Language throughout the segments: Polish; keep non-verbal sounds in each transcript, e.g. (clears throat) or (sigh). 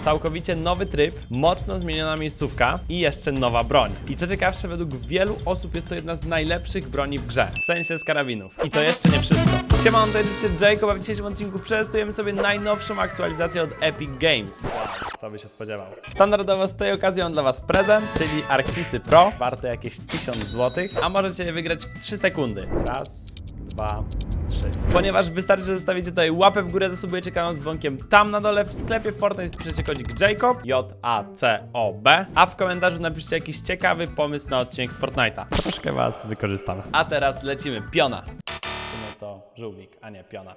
Całkowicie nowy tryb, mocno zmieniona miejscówka i jeszcze nowa broń. I co ciekawsze, według wielu osób jest to jedna z najlepszych broni w grze, w sensie z karabinów. I to jeszcze nie wszystko. Siema, to jest Jacob, a w dzisiejszym odcinku przetestujemy sobie najnowszą aktualizację od Epic Games. Kto by się spodziewał. Standardowo z tej okazji mam dla was prezent, czyli Arctisy Pro, warte jakieś 1000 zł, a możecie je wygrać w 3 sekundy. Raz, dwa, trzy. Ponieważ wystarczy, że zostawicie tutaj łapę w górę, zasubujecie kanał z dzwonkiem tam na dole, w sklepie Fortnite piszecie kodzik Jacob, J-A-C-O-B, a w komentarzu napiszcie jakiś ciekawy pomysł na odcinek z Fortnite'a. Troszkę was wykorzystam. A teraz lecimy. Piona. W sumie to żółwik, a nie piona.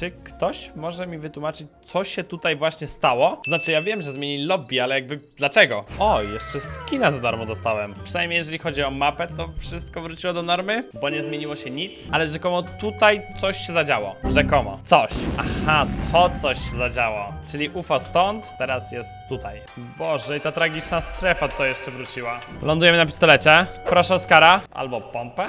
Czy ktoś może mi wytłumaczyć, co się tutaj właśnie stało? Znaczy, ja wiem, że zmienili lobby, ale jakby dlaczego? O, jeszcze skina za darmo dostałem. Przynajmniej jeżeli chodzi o mapę, to wszystko wróciło do normy, bo nie zmieniło się nic. Ale rzekomo tutaj coś się zadziało. Rzekomo. Coś. Aha, to coś się zadziało. Czyli UFO stąd, teraz jest tutaj. Boże, i ta tragiczna strefa to jeszcze wróciła. Lądujemy na pistolecie. Proszę Oskara. Albo pompę.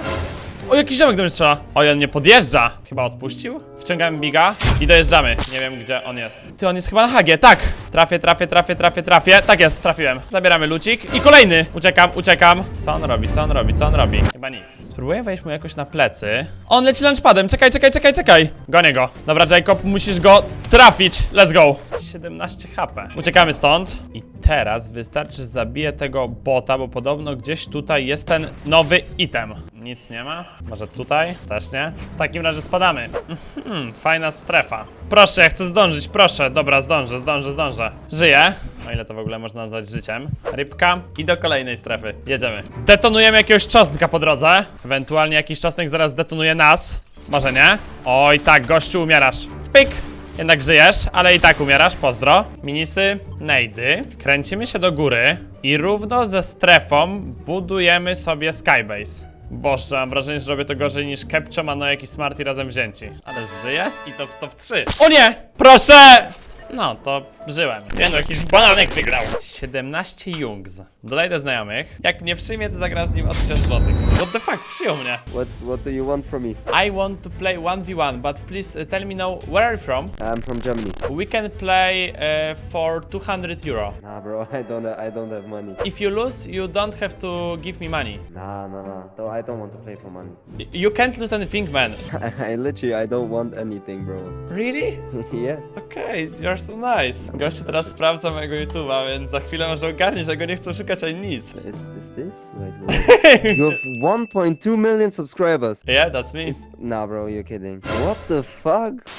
O, jakiś ziomek do mnie strzela. O, on mnie podjeżdża. Chyba odpuścił. Wciągamy biga i dojeżdżamy. Nie wiem, gdzie on jest. Ty, on jest chyba na hagie. Tak. Trafię, trafię, trafię, trafię, trafię. Tak jest, trafiłem. Zabieramy lucik. I kolejny. Uciekam, uciekam. Co on robi, co on robi, co on robi? Chyba nic. Spróbuję wejść mu jakoś na plecy. On leci lunchpadem. Czekaj, czekaj, czekaj, czekaj. Gonię go. Dobra, Jacob, musisz go trafić. Let's go. 17 HP. Uciekamy stąd. I teraz wystarczy, że zabiję tego bota, bo podobno gdzieś tutaj jest ten nowy item. Nic nie ma. Może tutaj? Też nie. W takim razie spadamy. Mhm, fajna strefa. Proszę, ja chcę zdążyć, proszę. Dobra, zdążę, zdążę, zdążę. Żyję. O ile to w ogóle można nazwać życiem. Rybka i do kolejnej strefy. Jedziemy. Detonujemy jakiegoś czosnka po drodze. Ewentualnie jakiś czosnek zaraz detonuje nas. Może nie? Oj, tak, gościu, umierasz. Pyk! Jednak żyjesz, ale i tak umierasz, pozdro. Minisy, nejdy. Kręcimy się do góry i równo ze strefą budujemy sobie skybase. Boże, mam wrażenie, że robię to gorzej niż Kepcio, Manoek i Smarty razem wzięci. Ale żyję i to w top 3. O nie! Proszę! No, to żyłem. Nie no, jakiś bananek wygrał. 17 Jungs. Dodaj do znajomych. Jak mnie przyjmie, to zagram z nim o 1000 zł. What the fuck, przyjął mnie. What What do you want from me? I want to play 1v1, but please uh, tell me now where are you from? I'm from Germany. We can play uh, for 200 euro. Nah, bro, (laughs) I don't. I don't have money. If you lose, you don't have to give me money. Nah, nah, nah. No, I don't want to play for money. Y- You can't lose anything, man. (laughs) I, literally, I don't want anything, bro. Really? (laughs) yeah. Okej, you're so nice. Gościu teraz sprawdza mojego YouTube'a, więc za chwilę może ogarniesz, że go nie chcę szukać ani nic. Is is this? Wait, (laughs) wait. you have 1.2 million subscribers. Yeah, that's me. Is, nah, bro, you're kidding. What the fuck?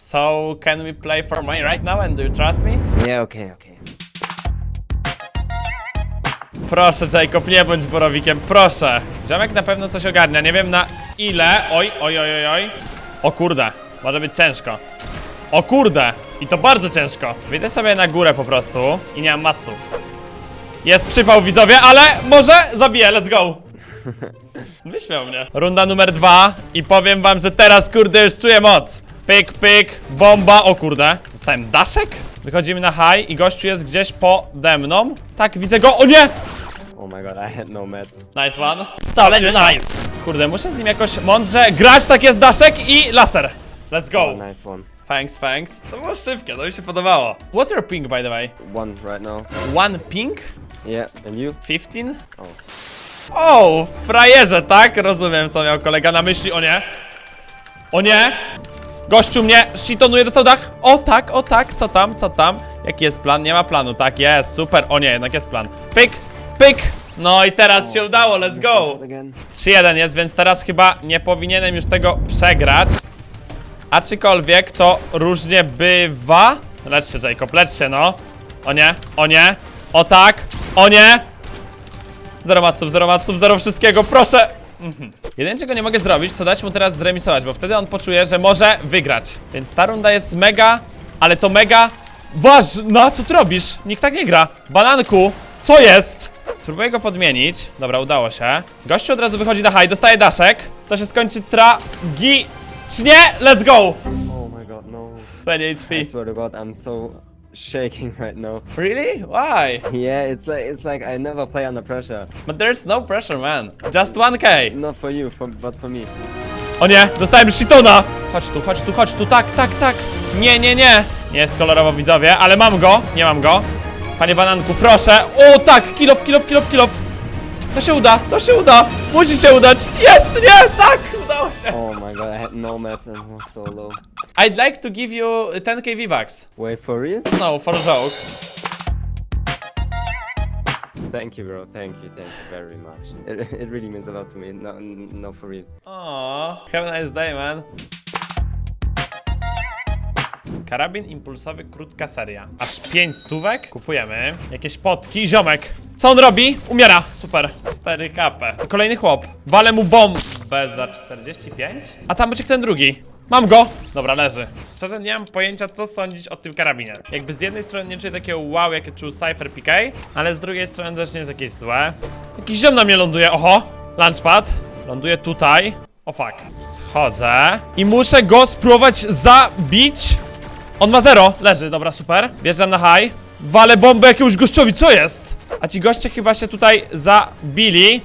So, can we play for money right now and do you trust me? Yeah, okay, okay. Proszę, Jacob, nie bądź borowikiem, proszę. Ziomek na pewno coś ogarnia, nie wiem na ile. Oj, oj, oj, oj, oj. O kurde, może być ciężko. O kurde, i to bardzo ciężko. Wyjdę sobie na górę po prostu i nie mam maców. Jest przypał, widzowie, ale może zabiję, let's go. (laughs) Wyśmiał mnie. Runda numer dwa i powiem wam, że teraz, kurde, już czuję moc. Pyk, pyk, bomba, o kurde. Dostałem daszek? Wychodzimy na high i gościu jest gdzieś pode mną. Tak, widzę go, o nie! Oh my god, I had no meds. Nice one. Nie nice. Kurde, muszę z nim jakoś mądrze grać, tak jest daszek i laser. Let's go. Oh, nice one. Thanks, thanks. To było szybkie, to mi się podobało. What's your ping, by the way? One right now. One ping? Yeah, and you? 15? Oh. O, frajerze, tak? Rozumiem, co miał kolega na myśli. O nie. O nie. Gościu mnie shitonuje, dostał dach. O tak, o tak, co tam, co tam? Jaki jest plan? Nie ma planu, tak jest, super. O nie, jednak jest plan. Pyk, pyk. No i teraz się udało, let's go. Again. 3-1 jest, więc teraz chyba nie powinienem już tego przegrać. Aczkolwiek to różnie bywa. Lecz się, Jacob, lecz się, no. O nie, o nie, o tak, o nie. Zero maców, zero maców, zero wszystkiego, proszę. Mhm. Czego nie mogę zrobić, to dać mu teraz zremisować, bo wtedy on poczuje, że może wygrać. Więc ta runda jest mega, ale to mega ważna. Co ty robisz? Nikt tak nie gra. Bananku, co jest? Spróbuję go podmienić. Dobra, udało się. Gościu od razu wychodzi na high, dostaje daszek. To się skończy tragicznie. Let's go! Oh my god, no. 20 HP. I swear to God, I'm so shaking right now. Really? Why? Yeah, it's like it's like I never play under pressure. But there's no pressure, man. Just 1k. Not for you, for, but for me. O nie, dostałem shitona! Chodź tu, chodź tu, chodź tu, tak, tak, tak. Nie, nie, nie. Jest kolorowo widzowie, ale mam go, nie mam go. Panie bananku, proszę. O tak, kilof, kilof, kilof, kilof. To się uda, to się uda. Musi się udać. Jest, nie, tak, udało się. Oh my god, I had no mats and was so low. I'd like to give you 10k V-Bucks. Wait for real? No, for joke. Thank you, bro. Thank you, thank you very much. It, it really means a lot to me. No, no, for real. Aww, have a nice day, man. Karabin impulsowy, krótka seria. Aż 5 stówek. Kupujemy. Jakieś potki. Ziomek. Co on robi? Umiera. Super. 4 KP. I kolejny chłop. Walę mu bombę za 45. A tam uciekł ten drugi. Mam go! Dobra, leży. Szczerze nie mam pojęcia, co sądzić o tym karabinie. Jakby z jednej strony nie czuję takiego wow, jakie czuł Cypher PK, ale z drugiej strony też nie jest jakieś złe. Jakiś ziom na mnie ląduje. Oho! Launchpad. Ląduje tutaj. O fuck. Schodzę. I muszę go spróbować zabić. On ma zero. Leży, dobra, super. Wjeżdżam na high. Walę bombę jakiemuś gościowi, co jest? A ci goście chyba się tutaj zabili.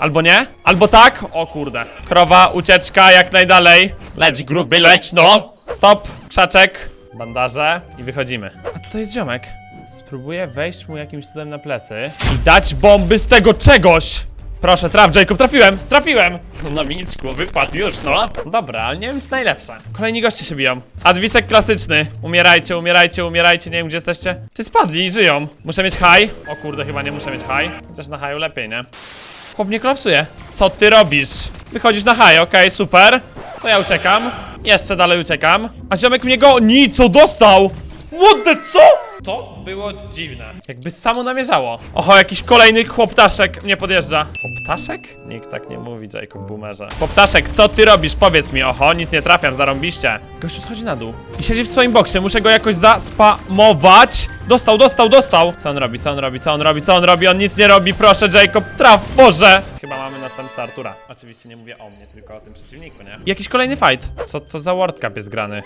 Albo nie? Albo tak? O kurde. Krowa, ucieczka, jak najdalej. Leć, gruby, leć, no! Stop, krzaczek, bandaże i wychodzimy. A tutaj jest ziomek. Spróbuję wejść mu jakimś cudem na plecy i dać bomby z tego czegoś! Proszę, traf, Jacob, trafiłem! Trafiłem! No na miniczku, wypadł już, no. Dobra, ale nie wiem, czy najlepsze. Kolejni goście się biją. Adwisek klasyczny. Umierajcie, umierajcie, umierajcie, nie wiem, gdzie jesteście. Ty spadli i żyją. Muszę mieć high. O kurde, chyba nie muszę mieć high. Chociaż na highu lepiej, nie? Chłop mnie kolapsuje. Co ty robisz? Wychodzisz na high, okej, super. To ja uciekam. Jeszcze dalej uciekam. A ziomek mnie goni, co dostał? What the co? To było dziwne. Jakby samo namierzało. Oho, jakiś kolejny chłoptaszek mnie podjeżdża. Chłoptaszek? Nikt tak nie mówi, Jacob Boomerze. Chłoptaszek, co ty robisz? Powiedz mi. Oho, nic nie trafiam, zarąbiście. Gościu schodzi na dół. I siedzi w swoim boksie, muszę go jakoś zaspamować. Dostał, dostał, dostał. Co on robi, co on robi, co on robi, co on robi? On nic nie robi, proszę, Jacob, traf, Boże! Chyba mamy następcę Artura. Oczywiście nie mówię o mnie, tylko o tym przeciwniku, nie? Jakiś kolejny fight. Co to za World Cup jest grany?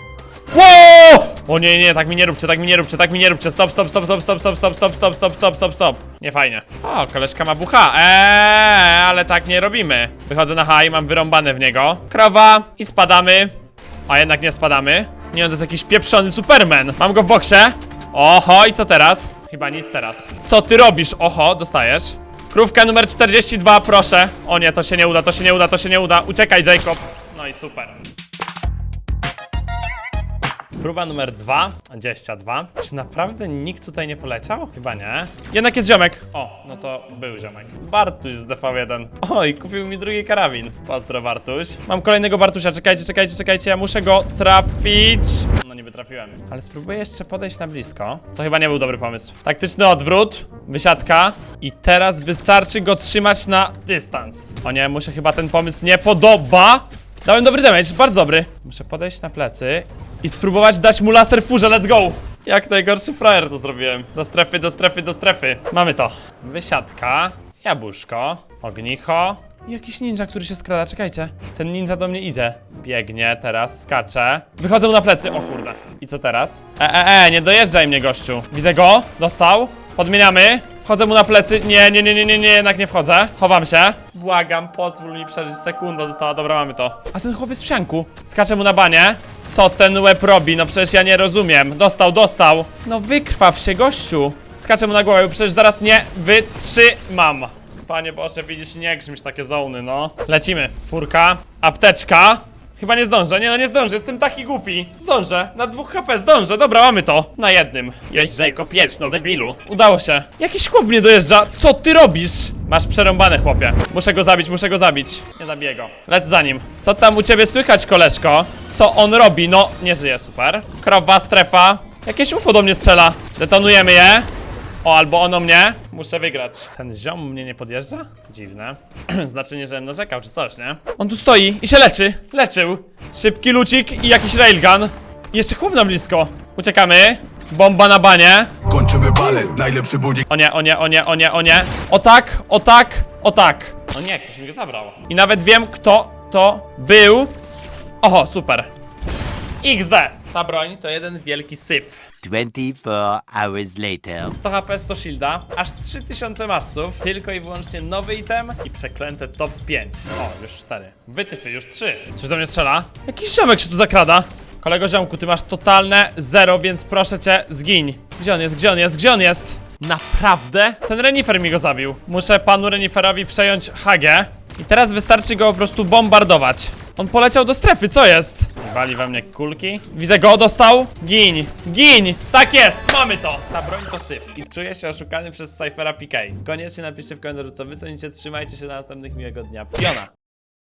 Wow! O nie, nie, tak mi nie róbcie, tak mi nie róbcie, tak mi nie róbcie. Stop, stop, stop, stop, stop, stop, stop, stop, stop, stop, stop, stop, stop. Nie fajnie. O, koleżka ma bucha. Eee, ale tak nie robimy. Wychodzę na high, mam wyrąbane w niego. Krowa i spadamy. A jednak nie spadamy. Nie, on to jest jakiś pieprzony Superman. Mam go w boksie. Oho, i co teraz? Chyba nic teraz. Co ty robisz? Oho, dostajesz. Krówka numer 42, proszę. O nie, to się nie uda, to się nie uda, to się nie uda. Uciekaj, Jacob. No i super. Próba numer 2, 22. Czy naprawdę nikt tutaj nie poleciał? Chyba nie. Jednak jest ziomek. O, no to był ziomek. Bartuś z DV1. Oj, kupił mi drugi karabin. Pozdro, Bartuś. Mam kolejnego Bartusia. Czekajcie, czekajcie, czekajcie. Ja muszę go trafić. No niby trafiłem. Ale spróbuję jeszcze podejść na blisko. To chyba nie był dobry pomysł. Taktyczny odwrót. Wysiadka. I teraz wystarczy go trzymać na dystans. O nie, muszę chyba ten pomysł nie podoba. Dałem dobry damage, bardzo dobry. Muszę podejść na plecy i spróbować dać mu laser furze, let's go! Jak najgorszy frajer to zrobiłem. Do strefy, do strefy, do strefy. Mamy to. Wysiadka, jabłuszko, ognicho i jakiś ninja, który się skrada, czekajcie. Ten ninja do mnie idzie. Biegnie teraz, skacze. Wychodzę na plecy, o kurde. I co teraz? E, e, e, nie dojeżdżaj mnie, gościu. Widzę go, dostał. Podmieniamy. Wchodzę mu na plecy. Nie, nie, nie, nie, nie, nie, jednak nie wchodzę. Chowam się. Błagam, pozwól mi przeżyć. Sekunda została, dobra, mamy to. A ten chłopiec w sianku. Skaczę mu na banie. Co ten łeb robi? No przecież ja nie rozumiem. Dostał, dostał. No wykrwaw się, gościu. Skaczę mu na głowę, bo przecież zaraz nie wytrzymam. Panie Boże, widzisz, nie grzmisz takie zony, no. Lecimy. Furka. Apteczka. Chyba nie zdążę, nie no nie zdążę, jestem taki głupi. Zdążę, na dwóch HP zdążę, dobra, mamy to. Na jednym. Jedź, Jacob, jedź, no debilu. Udało się. Jakiś chłop mnie dojeżdża, co ty robisz? Masz przerąbane, chłopie. Muszę go zabić, muszę go zabić. Nie zabiję go. Lec za nim. Co tam u ciebie słychać, koleżko? Co on robi? No, nie żyje, super. Krowa, strefa. Jakieś UFO do mnie strzela. Detonujemy je. O, albo ono mnie. Muszę wygrać. Ten ziom mnie nie podjeżdża? Dziwne. (clears throat) znaczy nie, żebym narzekał czy coś, nie? On tu stoi i się leczy. Leczył. Szybki lucik i jakiś railgun. I jeszcze chłop na blisko. Uciekamy. Bomba na banie. Kończymy balet, najlepszy budzik O nie, o nie, o nie, o nie, o nie. O tak, o tak, o tak. O nie, ktoś mi go zabrał. I nawet wiem, kto to był. Oho, super. XD. Ta broń to jeden wielki syf. 24 hours later. 100 HP, 100 shielda, aż 3000 matsów, tylko i wyłącznie nowy item i przeklęte top 5. O, już 4. Wytyfy, już 3. Coś do mnie strzela? Jakiś ziomek się tu zakrada. Kolego ziomku, ty masz totalne zero, więc proszę cię, zgiń. Gdzie on jest, gdzie on jest, gdzie on jest? Naprawdę? Ten renifer mi go zabił. Muszę panu reniferowi przejąć Hagę. I teraz wystarczy go po prostu bombardować. On poleciał do strefy, co jest? Wali we mnie kulki. Widzę go, dostał. Gin, gin! Tak jest, mamy to! Ta broń to syf. I czuję się oszukany przez Cyphera PK. Koniecznie napiszcie w komentarzu, co wy sądzicie. Trzymajcie się na następnych miłego dnia. Piona!